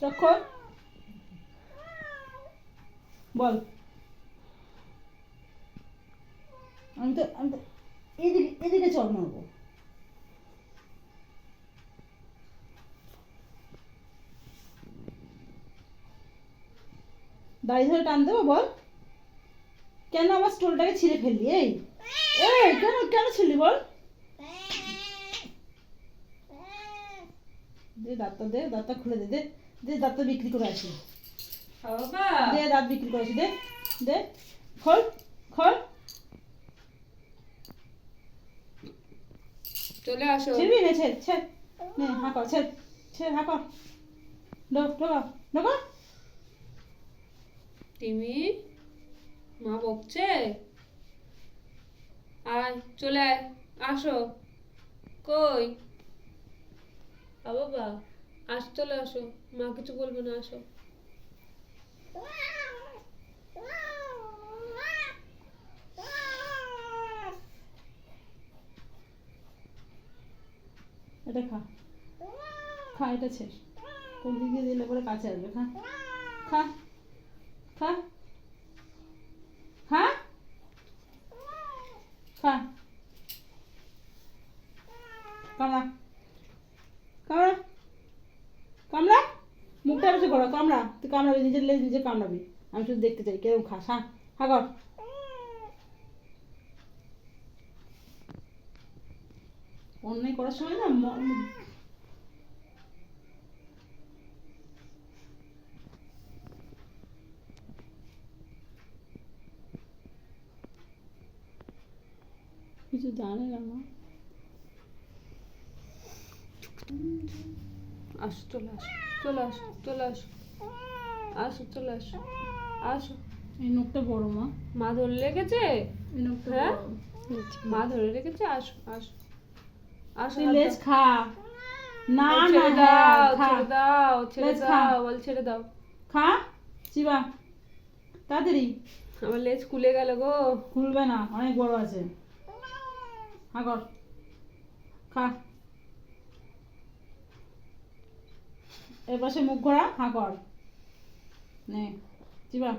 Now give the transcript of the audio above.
চক্ষর বল। আমি তো আমি তো এদিকে এদিকে চল মারবো দাড়ি ধরে টান দেবো, বল। কেন আমার স্টোলটাকে ছিঁড়ে ফেললি এই, কেন কেন ছিঁড়লি, বল। দে, দাঁতটা দে, দাঁতটা খুলে দে দে। দে দাঁতটা বিক্রি করে আসি। দে দাঁত বিক্রি করে আসি দে দে। খোল খোল। চলে আসো। ছিড়বি নে ছেড় ছেড়। নে হা কর ছেড় ছেড় হা কর। ঢোক ঢোকা ঢোকা তিমি মা বকছে? আয় চলে আয় আসো। কই? বাবা। আস চলে আসো। মা কিছু বলবে না, আসো। এটা খা। খা, এটা ছেড়। কোন দিকে দিলে পরে কাছে আসবে, খা। খা। খা। খা। খা। কামড়া কামড়া কামড়া বেশি করো কামড়া। তুই কামড়াবি, নিজের লেজ নিজে কামড়াবি। আমি শুধু দেখতে চাই কেরম খাস হ্যাঁ? হা কর। অন্যায় করার সময় না কিছু জানে না মা। আসো চলে আসো চলে আসো চলে আসো। আসো চলে আসো। আসো। এই নখটা বড় মা। মা ধরে রেখেছে? হ্যাঁ? মা ধরে রেখেছে? আসো আসো। আসো লেজ খা। না হ্যাঁ, দাও খা। ছেড়ে দাও ছেড়ে দাও বল ছেড়ে দাও। খা চিবা। তাড়াতাড়ি। আমার লেজ খুলে গেল গো। খুলবে না অনেক বড় আছে। হা কর খা। সে মুখ ঘোরা হা কর। নে চিবা।